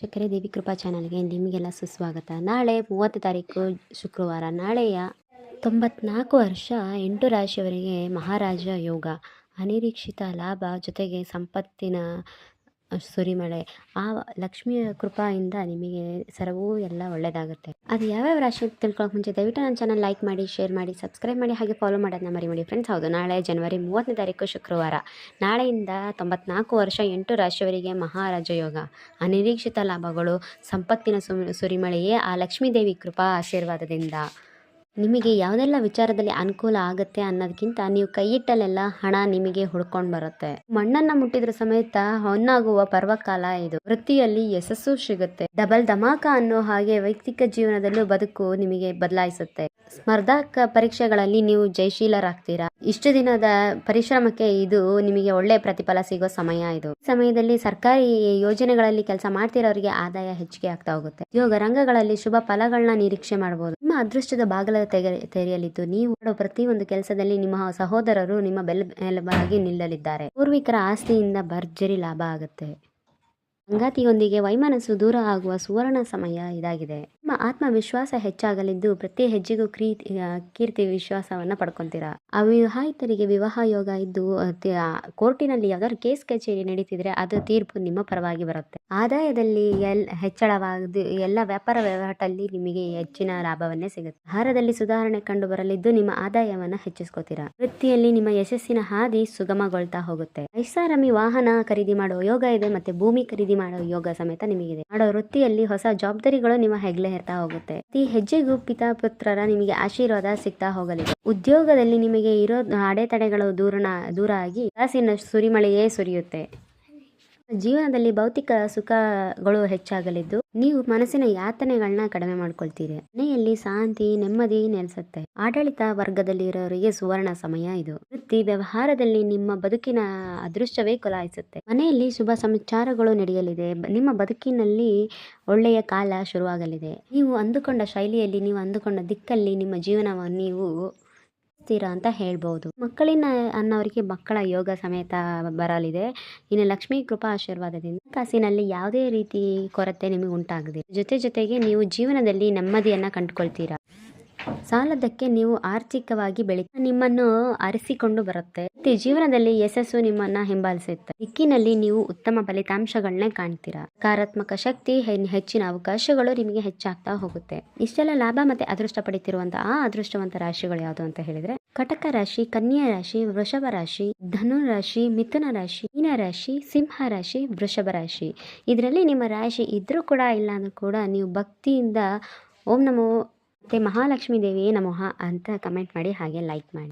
ಚಕ್ಕರೆ ದೇವಿ ಕೃಪಾ ಚಾನಲ್ಗೆ ನಿಮಗೆಲ್ಲ ಸುಸ್ವಾಗತ. ನಾಳೆ ಮೂವತ್ತು ತಾರೀಕು ಶುಕ್ರವಾರ, ನಾಳೆಯ ತೊಂಬತ್ನಾಲ್ಕು ವರ್ಷ ಎಂಟು ರಾಶಿಯವರಿಗೆ ಮಹಾರಾಜ ಯೋಗ. ಅನಿರೀಕ್ಷಿತ ಲಾಭ ಜೊತೆಗೆ ಸಂಪತ್ತಿನ ಸುರಿಮಳೆ ಆ ಲಕ್ಷ್ಮಿಯ ಕೃಪಾಯಿಂದ ನಿಮಗೆ ಸರ್ವೂ ಎಲ್ಲ ಒಳ್ಳೆಯದಾಗುತ್ತೆ ಅದು ಯಾವ್ಯಾವ ರಾಶಿ ಅಂತ ಮುಂಚೆ ದಯವಿಟ್ಟು ನನ್ನ ಚಾನಲ್ ಲೈಕ್ ಮಾಡಿ ಶೇರ್ ಮಾಡಿ ಸಬ್ಸ್ಕ್ರೈಬ್ ಮಾಡಿ, ಹಾಗೆ ಫಾಲೋ ಮಾಡೋದನ್ನ ಮಾಡಿ ಫ್ರೆಂಡ್ಸ್ ಹೌದು, ನಾಳೆ ಜನವರಿ ಮೂವತ್ತನೇ ತಾರೀಕು ಶುಕ್ರವಾರ. ನಾಳೆಯಿಂದ ತೊಂಬತ್ನಾಲ್ಕು ವರ್ಷ ಎಂಟು ರಾಶಿಯವರಿಗೆ ಮಹಾರಾಜ ಯೋಗ. ಅನಿರೀಕ್ಷಿತ ಲಾಭಗಳು, ಸಂಪತ್ತಿನ ಸುರಿಮಳೆಯೇ ಆ ಲಕ್ಷ್ಮೀದೇವಿ ಕೃಪಾ ಆಶೀರ್ವಾದದಿಂದ. ನಿಮಗೆ ಯಾವುದೆಲ್ಲ ವಿಚಾರದಲ್ಲಿ ಅನುಕೂಲ ಆಗುತ್ತೆ ಅನ್ನೋದಕ್ಕಿಂತ ನೀವು ಕೈಯಿಟ್ಟಲ್ಲೆಲ್ಲ ಹಣ ನಿಮಗೆ ಹುಡ್ಕೊಂಡು ಬರುತ್ತೆ. ಮಣ್ಣನ್ನ ಮುಟ್ಟಿದ್ರ ಸಮೇತ ಹೊನ್ನಾಗುವ ಪರ್ವಕಾಲ ಇದು. ವೃತ್ತಿಯಲ್ಲಿ ಯಶಸ್ಸು ಸಿಗುತ್ತೆ. ಡಬಲ್ ಧಮಾಕ ಅನ್ನೋ ಹಾಗೆ ವೈಯಕ್ತಿಕ ಜೀವನದಲ್ಲೂ ಬದುಕು ನಿಮಗೆ ಬದಲಾಯಿಸುತ್ತೆ. ಸ್ಪರ್ಧಾಕ ಪರೀಕ್ಷೆಗಳಲ್ಲಿ ನೀವು ಜಯಶೀಲರಾಗ್ತೀರಾ? ಇಷ್ಟು ದಿನದ ಪರಿಶ್ರಮಕ್ಕೆ ಇದು ನಿಮಗೆ ಒಳ್ಳೆ ಪ್ರತಿಫಲ ಸಿಗೋ ಸಮಯ ಇದು. ಸಮಯದಲ್ಲಿ ಸರ್ಕಾರಿ ಯೋಜನೆಗಳಲ್ಲಿ ಕೆಲಸ ಮಾಡ್ತಿರೋರಿಗೆ ಆದಾಯ ಹೆಚ್ಚಿಗೆ ಆಗ್ತಾ ಹೋಗುತ್ತೆ. ಯೋಗ ರಂಗಗಳಲ್ಲಿ ಶುಭ ಫಲಗಳನ್ನ ನಿರೀಕ್ಷೆ ಮಾಡಬಹುದು ನಿಮ್ಮ ಅದೃಷ್ಟದ ಬಾಗಲ ತೆಗೆ, ತೆರೆಯಲಿದ್ದು ನೀವು ಮಾಡೋ ಪ್ರತಿಯೊಂದು ಕೆಲಸದಲ್ಲಿ ನಿಮ್ಮ ಸಹೋದರರು ನಿಮ್ಮ ಬೆಲ್, ಬೆಲಬಾಗಿ ನಿಲ್ಲಲಿದ್ದಾರೆ. ಪೂರ್ವಿಕರ ಆಸ್ತಿಯಿಂದ ಭರ್ಜರಿ ಲಾಭ ಆಗುತ್ತೆ. ಸಂಗಾತಿಯೊಂದಿಗೆ ವೈಮನಸ್ಸು ದೂರ ಆಗುವ ಸುವರ್ಣ ಸಮಯ ಇದಾಗಿದೆ. ನಿಮ್ಮ ಆತ್ಮವಿಶ್ವಾಸ ಹೆಚ್ಚಾಗಲಿದ್ದು ಪ್ರತಿ ಹೆಜ್ಜೆಗೂ ಕ್ರೀತಿ ಕೀರ್ತಿ ವಿಶ್ವಾಸವನ್ನ ಪಡ್ಕೊಂತೀರಾ. ಅವಿವಾಹಿತರಿಗೆ ವಿವಾಹ ಯೋಗ ಇದ್ದು ಕೋರ್ಟಿನಲ್ಲಿ ಯಾವ್ದಾದ್ರು ಕೇಸ್ ಕಚೇರಿ ನಡೀತಿದ್ರೆ ಅದು ತೀರ್ಪು ನಿಮ್ಮ ಪರವಾಗಿ ಬರುತ್ತೆ. ಆದಾಯದಲ್ಲಿ ಎಲ್, ಹೆಚ್ಚಳವಾಗದು, ಎಲ್ಲ ವ್ಯಾಪಾರ ವಹಿವಾಟಲ್ಲಿ ನಿಮಗೆ ಹೆಚ್ಚಿನ ಲಾಭವನ್ನೇ ಸಿಗುತ್ತೆ. ಆಹಾರದಲ್ಲಿ ಸುಧಾರಣೆ ಕಂಡು ಬರಲಿದ್ದು ನಿಮ್ಮ ಆದಾಯವನ್ನ ಹೆಚ್ಚಿಸ್ಕೋತೀರಾ. ವೃತ್ತಿಯಲ್ಲಿ ನಿಮ್ಮ ಯಶಸ್ಸಿನ ಹಾದಿ ಸುಗಮಗೊಳ್ತಾ ಹೋಗುತ್ತೆ. ಐಷಾರಾಮಿ ವಾಹನ ಖರೀದಿ ಮಾಡುವ ಯೋಗ ಇದೆ, ಮತ್ತೆ ಭೂಮಿ ಖರೀದಿ ಮಾಡೋ ಯೋಗ ಸಮೇತ ನಿಮಗಿದೆ. ಮಾಡೋ ವೃತ್ತಿಯಲ್ಲಿ ಹೊಸ ಜವಾಬ್ದಾರಿಗಳು ನಿಮ್ಮ ಹೆಗ್ಲೆ ಹೇರ್ತಾ ಹೋಗುತ್ತೆ. ಪ್ರತಿ ಹೆಜ್ಜೆಗೂ ಪಿತಾಪುತ್ರರ ನಿಮಗೆ ಆಶೀರ್ವಾದ ಸಿಗ್ತಾ ಹೋಗಲಿ ಉದ್ಯೋಗದಲ್ಲಿ ನಿಮಗೆ ಇರೋ ಅಡೆತಡೆಗಳು ದೂರನ ದೂರ ಆಗಿ ಕಾಸಿನ ಸುರಿಮಳೆಯೇ ಸುರಿಯುತ್ತೆ. ಜೀವನದಲ್ಲಿ ಭೌತಿಕ ಸುಖಗಳು ಹೆಚ್ಚಾಗಲಿದ್ದು, ನೀವು ಮನಸ್ಸಿನ ಯಾತನೆಗಳನ್ನ ಕಡಿಮೆ ಮಾಡ್ಕೊಳ್ತೀರಿ. ಮನೆಯಲ್ಲಿ ಶಾಂತಿ, ನೆಮ್ಮದಿ ನೆಲೆಸುತ್ತೆ. ಆಡಳಿತ ವರ್ಗದಲ್ಲಿ ಇರೋರಿಗೆ ಸುವರ್ಣ ಸಮಯ ಇದು. ವೃತ್ತಿ ವ್ಯವಹಾರದಲ್ಲಿ ನಿಮ್ಮ ಬದುಕಿನ ಅದೃಷ್ಟವೇ ಕೊಲಾಯಿಸುತ್ತೆ. ಮನೆಯಲ್ಲಿ ಶುಭ ಸಮಾಚಾರಗಳು ನಡೆಯಲಿದೆ. ನಿಮ್ಮ ಬದುಕಿನಲ್ಲಿ ಒಳ್ಳೆಯ ಕಾಲ ಶುರುವಾಗಲಿದೆ. ನೀವು ಅಂದುಕೊಂಡ ಶೈಲಿಯಲ್ಲಿ, ನೀವು ಅಂದುಕೊಂಡ ದಿಕ್ಕಲ್ಲಿ ನಿಮ್ಮ ಜೀವನವನ್ನು ನೀವು ಸ್ಥಿರ ಅಂತ ಹೇಳ್ಬೋದು. ಮಕ್ಕಳಿನ ಅನ್ನೋರಿಗೆ ಮಕ್ಕಳ ಯೋಗ ಸಮೇತ ಬರಲಿದೆ. ಇನ್ನು ಲಕ್ಷ್ಮೀ ಕೃಪಾ ಆಶೀರ್ವಾದದಿಂದ ಕಾಸಿನಲ್ಲಿ ಯಾವುದೇ ರೀತಿ ಕೊರತೆ ನಿಮಗೆ ಉಂಟಾಗದೆ ಜೊತೆ ಜೊತೆಗೆ ನೀವು ಜೀವನದಲ್ಲಿ ನೆಮ್ಮದಿಯನ್ನ ಕಂಡುಕೊಳ್ತೀರಾ? ಸಾಲದಕ್ಕೆ ನೀವು ಆರ್ಥಿಕವಾಗಿ ಬೆಳಿ ನಿಮ್ಮನ್ನು ಅರಿಸಿಕೊಂಡು ಬರುತ್ತೆ. ಮತ್ತೆ ಜೀವನದಲ್ಲಿ ಯಶಸ್ಸು ನಿಮ್ಮನ್ನ ಹಿಂಬಾಲಿಸುತ್ತೆ. ದಿಕ್ಕಿನಲ್ಲಿ ನೀವು ಉತ್ತಮ ಫಲಿತಾಂಶಗಳನ್ನೇ ಕಾಣ್ತೀರಾ. ಸಕಾರಾತ್ಮಕ ಶಕ್ತಿ ಹೆಚ್ಚಿನ ಅವಕಾಶಗಳು ನಿಮಗೆ ಹೆಚ್ಚಾಗ್ತಾ ಹೋಗುತ್ತೆ. ಇಷ್ಟೆಲ್ಲ ಲಾಭ ಮತ್ತೆ ಅದೃಷ್ಟ ಪಡಿತಿರುವಂತಹ ಅದೃಷ್ಟವಂತ ರಾಶಿಗಳು ಯಾವುದು ಅಂತ ಹೇಳಿದ್ರೆ, ಕಟಕ ರಾಶಿ, ಕನ್ಯಾ ರಾಶಿ, ವೃಷಭ ರಾಶಿ, ಧನು ರಾಶಿ, ಮಿಥುನ ರಾಶಿ, ಮೀನ ರಾಶಿ, ಸಿಂಹ ರಾಶಿ, ವೃಷಭ ರಾಶಿ. ಇದರಲ್ಲಿ ನಿಮ್ಮ ರಾಶಿ ಇದ್ರೂ ಕೂಡ ಇಲ್ಲ ಅಂದ್ರೂ ಕೂಡ ನೀವು ಭಕ್ತಿಯಿಂದ ಓಂ ನಮೋ ಮತ್ತೆ ಮಹಾಲಕ್ಷ್ಮೀ ದೇವಿಯೇ ನಮಃ ಅಂತ ಕಮೆಂಟ್ ಮಾಡಿ ಹಾಗೆ ಲೈಕ್ ಮಾಡಿ.